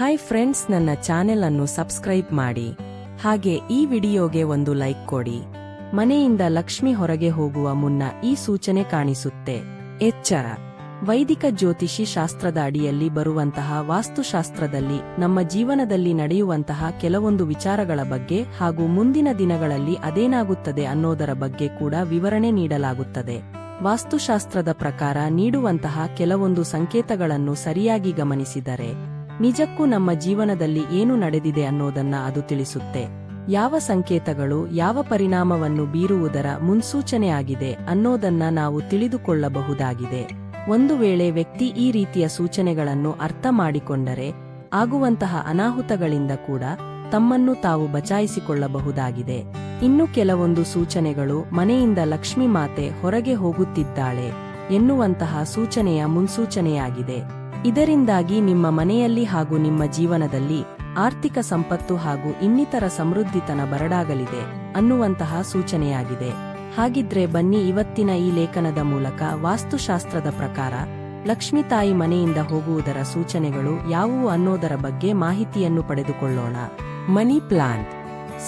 Hi friends ನನ್ನ channel ಅನ್ನು subscribe ಮಾಡಿ. ಹಾಗೆ ಈ ವಿಡಿಯೋಗೆ ಒಂದು ಲೈಕ್ ಕೊಡಿ. ಮನೆಯಿಂದ ಲಕ್ಷ್ಮಿ ಹೊರಗೆ ಹೋಗುವ ಮುನ್ನ ಈ ಸೂಚನೆ ಕಾಣಿಸುತ್ತೆ. ಎಚ್ಚರ. ವೈದಿಕ ಜ್ಯೋತಿಷಿ ಶಾಸ್ತ್ರದ ಅಡಿಯಲ್ಲಿ ಬರುವಂತಹ ವಾಸ್ತುಶಾಸ್ತ್ರದಲ್ಲಿ ನಮ್ಮ ಜೀವನದಲ್ಲಿ ನಡೆಯುವಂತಹ ಕೆಲವೊಂದು ವಿಚಾರಗಳ ಬಗ್ಗೆ ಹಾಗೂ ಮುಂದಿನ ದಿನಗಳಲ್ಲಿ ಅದೇನಾಗುತ್ತದೆ ಅನ್ನೋದರ ಬಗ್ಗೆ ಕೂಡ ವಿವರಣೆ ನೀಡಲಾಗುತ್ತದೆ. ವಾಸ್ತುಶಾಸ್ತ್ರದ ಪ್ರಕಾರ ನೀಡುವಂತಹ ಕೆಲವೊಂದು ಸಂಕೇತಗಳನ್ನು ಸರಿಯಾಗಿ ಗಮನಿಸಿದರೆ ನಿಜಕ್ಕೂ ನಮ್ಮ ಜೀವನದಲ್ಲಿ ಏನು ನಡೆದಿದೆ ಅನ್ನೋದನ್ನ ಅದು ತಿಳಿಸುತ್ತೆ. ಯಾವ ಸಂಕೇತಗಳು, ಯಾವ ಪರಿಣಾಮವನ್ನು ಬೀರುವುದರ ಮುನ್ಸೂಚನೆಯಾಗಿದೆ ಅನ್ನೋದನ್ನ ನಾವು ತಿಳಿದುಕೊಳ್ಳಬಹುದಾಗಿದೆ. ಒಂದು ವೇಳೆ ವ್ಯಕ್ತಿ ಈ ರೀತಿಯ ಸೂಚನೆಗಳನ್ನು ಅರ್ಥ ಮಾಡಿಕೊಂಡರೆ, ಆಗುವಂತಹ ಅನಾಹುತಗಳಿಂದ ಕೂಡ ತಮ್ಮನ್ನು ತಾವು ಬಚಾಯಿಸಿಕೊಳ್ಳಬಹುದಾಗಿದೆ. ಇನ್ನು ಕೆಲವೊಂದು ಸೂಚನೆಗಳು, ಮನೆಯಿಂದ ಲಕ್ಷ್ಮೀ ಮಾತೆ ಹೊರಗೆ ಹೋಗುತ್ತಿದ್ದಾಳೆ ಎನ್ನುವಂತಹ ಸೂಚನೆಯ ಮುನ್ಸೂಚನೆಯಾಗಿದೆ. ಇದರಿಂದಾಗಿ ನಿಮ್ಮ ಮನೆಯಲ್ಲಿ ಹಾಗೂ ನಿಮ್ಮ ಜೀವನದಲ್ಲಿ ಆರ್ಥಿಕ ಸಂಪತ್ತು ಹಾಗೂ ಇನ್ನಿತರ ಸಮೃದ್ಧಿತನ ಬರಡಾಗಲಿದೆ ಅನ್ನುವಂತಹ ಸೂಚನೆಯಾಗಿದೆ. ಹಾಗಿದ್ರೆ ಬನ್ನಿ ಇವತ್ತಿನ ಈ ಲೇಖನದ ಮೂಲಕ ವಾಸ್ತುಶಾಸ್ತ್ರದ ಪ್ರಕಾರ ಲಕ್ಷ್ಮೀ ತಾಯಿ ಮನೆಯಿಂದ ಹೋಗುವುದರ ಸೂಚನೆಗಳು ಯಾವುವು ಅನ್ನೋದರ ಬಗ್ಗೆ ಮಾಹಿತಿಯನ್ನು ಪಡೆದುಕೊಳ್ಳೋಣ. Money plant.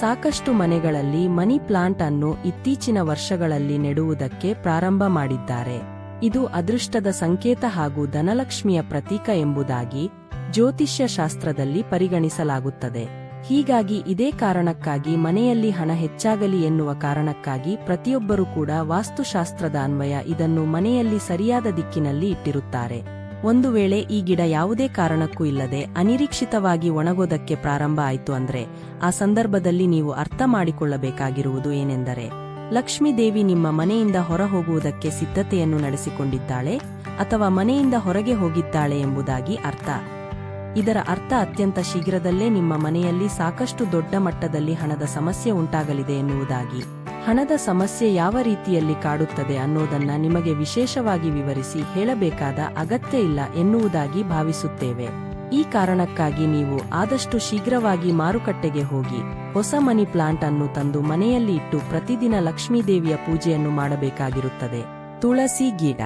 ಸಾಕಷ್ಟು ಮನೆಗಳಲ್ಲಿ ಮನಿ ಪ್ಲಾಂಟ್ ಅನ್ನು ಇತ್ತೀಚಿನ ವರ್ಷಗಳಲ್ಲಿ ನೆಡುವುದಕ್ಕೆ ಪ್ರಾರಂಭ ಮಾಡಿದ್ದಾರೆ. ಇದು ಅದೃಷ್ಟದ ಸಂಕೇತ ಹಾಗೂ ಧನಲಕ್ಷ್ಮಿಯ ಪ್ರತೀಕ ಎಂಬುದಾಗಿ ಜ್ಯೋತಿಷ್ಯ ಶಾಸ್ತ್ರದಲ್ಲಿ ಪರಿಗಣಿಸಲಾಗುತ್ತದೆ. ಹೀಗಾಗಿ ಇದೇ ಕಾರಣಕ್ಕಾಗಿ ಮನೆಯಲ್ಲಿ ಹಣ ಹೆಚ್ಚಾಗಲಿ ಎನ್ನುವ ಕಾರಣಕ್ಕಾಗಿ ಪ್ರತಿಯೊಬ್ಬರೂ ಕೂಡ ವಾಸ್ತುಶಾಸ್ತ್ರದ ಅನ್ವಯ ಇದನ್ನು ಮನೆಯಲ್ಲಿ ಸರಿಯಾದ ದಿಕ್ಕಿನಲ್ಲಿ ಇಟ್ಟಿರುತ್ತಾರೆ. ಒಂದು ವೇಳೆ ಈ ಗಿಡ ಯಾವುದೇ ಕಾರಣಕ್ಕೂ ಇಲ್ಲದೆ ಅನಿರೀಕ್ಷಿತವಾಗಿ ಒಣಗೋದಕ್ಕೆ ಪ್ರಾರಂಭ ಆಯಿತು ಅಂದ್ರೆ ಆ ಸಂದರ್ಭದಲ್ಲಿ ನೀವು ಅರ್ಥ ಮಾಡಿಕೊಳ್ಳಬೇಕಾಗಿರುವುದು ಏನೆಂದರೆ ಲಕ್ಷ್ಮೀ ದೇವಿ ನಿಮ್ಮ ಮನೆಯಿಂದ ಹೊರ ಹೋಗುವುದಕ್ಕೆ ಸಿದ್ಧತೆಯನ್ನು ನಡೆಸಿಕೊಂಡಿದ್ದಾಳೆ ಅಥವಾ ಮನೆಯಿಂದ ಹೊರಗೆ ಹೋಗಿದ್ದಾಳೆ ಎಂಬುದಾಗಿ ಅರ್ಥ. ಇದರ ಅರ್ಥ ಅತ್ಯಂತ ಶೀಘ್ರದಲ್ಲೇ ನಿಮ್ಮ ಮನೆಯಲ್ಲಿ ಸಾಕಷ್ಟು ದೊಡ್ಡ ಮಟ್ಟದಲ್ಲಿ ಹಣದ ಸಮಸ್ಯೆ ಉಂಟಾಗಲಿದೆ ಎನ್ನುವುದಾಗಿ. ಹಣದ ಸಮಸ್ಯೆ ಯಾವ ರೀತಿಯಲ್ಲಿ ಕಾಡುತ್ತದೆ ಅನ್ನೋದನ್ನ ನಿಮಗೆ ವಿಶೇಷವಾಗಿ ವಿವರಿಸಿ ಹೇಳಬೇಕಾದ ಅಗತ್ಯ ಇಲ್ಲ ಎನ್ನುವುದಾಗಿ ಭಾವಿಸುತ್ತೇವೆ. ಈ ಕಾರಣಕ್ಕಾಗಿ ನೀವು ಆದಷ್ಟು ಶೀಘ್ರವಾಗಿ ಮಾರುಕಟ್ಟೆಗೆ ಹೋಗಿ ಹೊಸ ಮನಿ ಪ್ಲಾಂಟ್ ಅನ್ನು ತಂದು ಮನೆಯಲ್ಲಿ ಇಟ್ಟು ಪ್ರತಿದಿನ ಲಕ್ಷ್ಮೀದೇವಿಯ ಪೂಜೆಯನ್ನು ಮಾಡಬೇಕಾಗಿರುತ್ತದೆ. ತುಳಸಿ ಗಿಡ.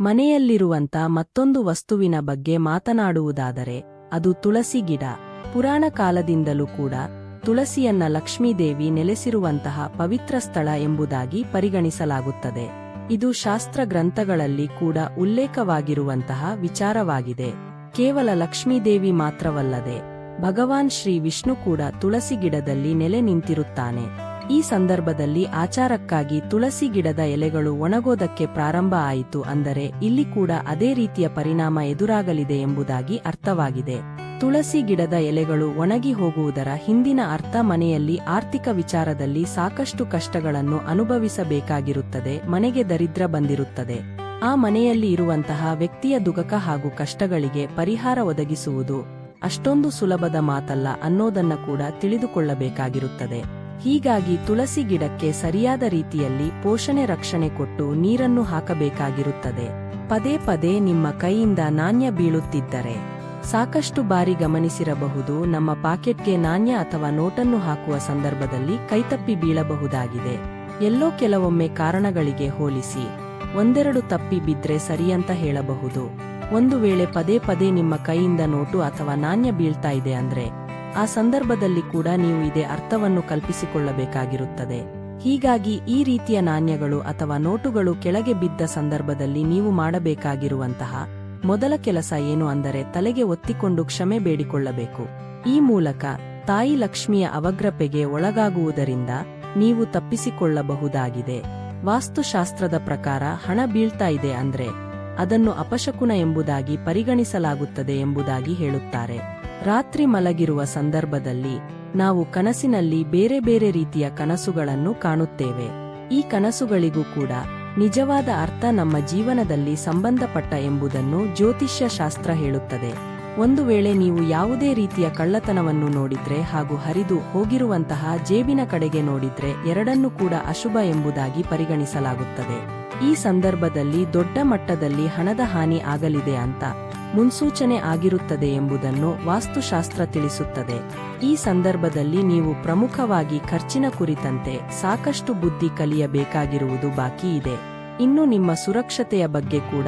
ಮನೆಯಲ್ಲಿರುವಂತ ಮತ್ತೊಂದು ವಸ್ತುವಿನ ಬಗ್ಗೆ ಮಾತನಾಡುವುದಾದರೆ, ಅದು ತುಳಸಿ ಗಿಡ. ಪುರಾಣ ಕಾಲದಿಂದಲೂ ಕೂಡ ತುಳಸಿಯನ್ನ ಲಕ್ಷ್ಮೀದೇವಿ ನೆಲೆಸಿರುವಂತಹ ಪವಿತ್ರ ಸ್ಥಳ ಎಂಬುದಾಗಿ ಪರಿಗಣಿಸಲಾಗುತ್ತದೆ. ಇದು ಶಾಸ್ತ್ರ ಗ್ರಂಥಗಳಲ್ಲಿ ಕೂಡ ಉಲ್ಲೇಖವಾಗಿರುವಂತಹ ವಿಚಾರವಾಗಿದೆ. ಕೇವಲ ಲಕ್ಷ್ಮೀದೇವಿ ಮಾತ್ರವಲ್ಲದೆ ಭಗವಾನ್ ಶ್ರೀ ವಿಷ್ಣು ಕೂಡ ತುಳಸಿ ಗಿಡದಲ್ಲಿ ನೆಲೆ ನಿಂತಿರುತ್ತಾನೆ. ಈ ಸಂದರ್ಭದಲ್ಲಿ ಆಚಾರಕ್ಕಾಗಿ ತುಳಸಿ ಗಿಡದ ಎಲೆಗಳು ಒಣಗೋದಕ್ಕೆ ಪ್ರಾರಂಭ ಆಯಿತು ಅಂದರೆ ಇಲ್ಲಿ ಕೂಡ ಅದೇ ರೀತಿಯ ಪರಿಣಾಮ ಎದುರಾಗಲಿದೆ ಎಂಬುದಾಗಿ ಅರ್ಥವಾಗಿದೆ. ತುಳಸಿ ಗಿಡದ ಎಲೆಗಳು ಒಣಗಿ ಹೋಗುವುದರ ಹಿಂದಿನ ಅರ್ಥ ಮನೆಯಲ್ಲಿ ಆರ್ಥಿಕ ವಿಚಾರದಲ್ಲಿ ಸಾಕಷ್ಟು ಕಷ್ಟಗಳನ್ನು ಅನುಭವಿಸಬೇಕಾಗಿರುತ್ತದೆ, ಮನೆಗೆ ದರಿದ್ರ ಬಂದಿರುತ್ತದೆ. ಆ ಮನೆಯಲ್ಲಿ ಇರುವಂತಹ ವ್ಯಕ್ತಿಯ ದುಗಕ ಹಾಗೂ ಕಷ್ಟಗಳಿಗೆ ಪರಿಹಾರ ಒದಗಿಸುವುದು ಅಷ್ಟೊಂದು ಸುಲಭದ ಮಾತಲ್ಲ ಅನ್ನೋದನ್ನ ಕೂಡ ತಿಳಿದುಕೊಳ್ಳಬೇಕಾಗಿರುತ್ತದೆ. ಹೀಗಾಗಿ ತುಳಸಿ ಗಿಡಕ್ಕೆ ಸರಿಯಾದ ರೀತಿಯಲ್ಲಿ ಪೋಷಣೆ ರಕ್ಷಣೆ ಕೊಟ್ಟು ನೀರನ್ನು ಹಾಕಬೇಕಾಗಿರುತ್ತದೆ. ಪದೇ ಪದೇ ನಿಮ್ಮ ಕೈಯಿಂದ ನಾಣ್ಯ ಬೀಳುತ್ತಿದ್ದರೆ ಸಾಕಷ್ಟು ಬಾರಿ ಗಮನಿಸಿರಬಹುದು ನಮ್ಮ ಪಾಕೆಟ್ಗೆ ನಾಣ್ಯ ಅಥವಾ ನೋಟನ್ನು ಹಾಕುವ ಸಂದರ್ಭದಲ್ಲಿ ಕೈತಪ್ಪಿ ಬೀಳಬಹುದಾಗಿದೆ. ಎಲ್ಲೋ ಕೆಲವೊಮ್ಮೆ ಕಾರಣಗಳಿಗೆ ಹೋಲಿಸಿ. ಒಂದೆರಡು ತಪ್ಪಿ ಬಿದ್ರೆ ಸರಿಯಂತ ಹೇಳಬಹುದು. ಒಂದು ವೇಳೆ ಪದೇ ಪದೇ ನಿಮ್ಮ ಕೈಯಿಂದ ನೋಟು ಅಥವಾ ನಾಣ್ಯ ಬೀಳ್ತಾ ಇದೆ ಅಂದ್ರೆ, ಆ ಸಂದರ್ಭದಲ್ಲಿ ಕೂಡ ನೀವು ಇದೇ ಅರ್ಥವನ್ನು ಕಲ್ಪಿಸಿಕೊಳ್ಳಬೇಕಾಗಿರುತ್ತದೆ. ಹೀಗಾಗಿ ಈ ರೀತಿಯ ನಾಣ್ಯಗಳು ಅಥವಾ ನೋಟುಗಳು ಕೆಳಗೆ ಬಿದ್ದ ಸಂದರ್ಭದಲ್ಲಿ ನೀವು ಮಾಡಬೇಕಾಗಿರುವಂತಹ ಮೊದಲ ಕೆಲಸ ಏನು ಅಂದರೆ ತಲೆಗೆ ಒತ್ತಿಕೊಂಡು ಕ್ಷಮೆ ಬೇಡಿಕೊಳ್ಳಬೇಕು. ಈ ಮೂಲಕ ತಾಯಿ ಲಕ್ಷ್ಮಿಯ ಅವಗ್ರಪೆಗೆ ಒಳಗಾಗುವುದರಿಂದ ನೀವು ತಪ್ಪಿಸಿಕೊಳ್ಳಬಹುದಾಗಿದೆ. ವಾಸ್ತುಶಾಸ್ತ್ರದ ಪ್ರಕಾರ ಹಣ ಬೀಳ್ತಾ ಇದೆ ಅಂದ್ರೆ ಅದನ್ನು ಅಪಶಕುನ ಎಂಬುದಾಗಿ ಪರಿಗಣಿಸಲಾಗುತ್ತದೆ ಎಂಬುದಾಗಿ ಹೇಳುತ್ತಾರೆ. ರಾತ್ರಿ ಮಲಗಿರುವ ಸಂದರ್ಭದಲ್ಲಿ ನಾವು ಕನಸಿನಲ್ಲಿ ಬೇರೆ ಬೇರೆ ರೀತಿಯ ಕನಸುಗಳನ್ನು ಕಾಣುತ್ತೇವೆ. ಈ ಕನಸುಗಳಿಗೂ ಕೂಡ ನಿಜವಾದ ಅರ್ಥ ನಮ್ಮ ಜೀವನದಲ್ಲಿ ಸಂಬಂಧಪಟ್ಟ ಎಂಬುದನ್ನು ಜ್ಯೋತಿಷ್ಯ ಶಾಸ್ತ್ರ ಹೇಳುತ್ತದೆ. ಒಂದು ವೇಳೆ ನೀವು ಯಾವುದೇ ರೀತಿಯ ಕಳ್ಳತನವನ್ನು ನೋಡಿದ್ರೆ ಹಾಗೂ ಹರಿದು ಹೋಗಿರುವಂತಹ ಜೇಬಿನ ಕಡೆಗೆ ನೋಡಿದ್ರೆ ಎರಡನ್ನೂ ಕೂಡ ಅಶುಭ ಎಂಬುದಾಗಿ ಪರಿಗಣಿಸಲಾಗುತ್ತದೆ. ಈ ಸಂದರ್ಭದಲ್ಲಿ ದೊಡ್ಡ ಮಟ್ಟದಲ್ಲಿ ಹಣದ ಹಾನಿ ಆಗಲಿದೆ ಅಂತ ಮುನ್ಸೂಚನೆ ಆಗಿರುತ್ತದೆ ಎಂಬುದನ್ನು ವಾಸ್ತುಶಾಸ್ತ್ರ ತಿಳಿಸುತ್ತದೆ. ಈ ಸಂದರ್ಭದಲ್ಲಿ ನೀವು ಪ್ರಮುಖವಾಗಿ ಖರ್ಚಿನ ಕುರಿತಂತೆ ಸಾಕಷ್ಟು ಬುದ್ಧಿ ಕಲಿಯಬೇಕಾಗಿರುವುದು ಬಾಕಿ ಇದೆ. ಇನ್ನು ನಿಮ್ಮ ಸುರಕ್ಷತೆಯ ಬಗ್ಗೆ ಕೂಡ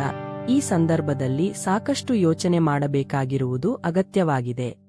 ಈ ಸಂದರ್ಭದಲ್ಲಿ ಸಾಕಷ್ಟು ಯೋಚನೆ ಮಾಡಬೇಕಾಗಿರುವುದು ಅಗತ್ಯವಾಗಿದೆ.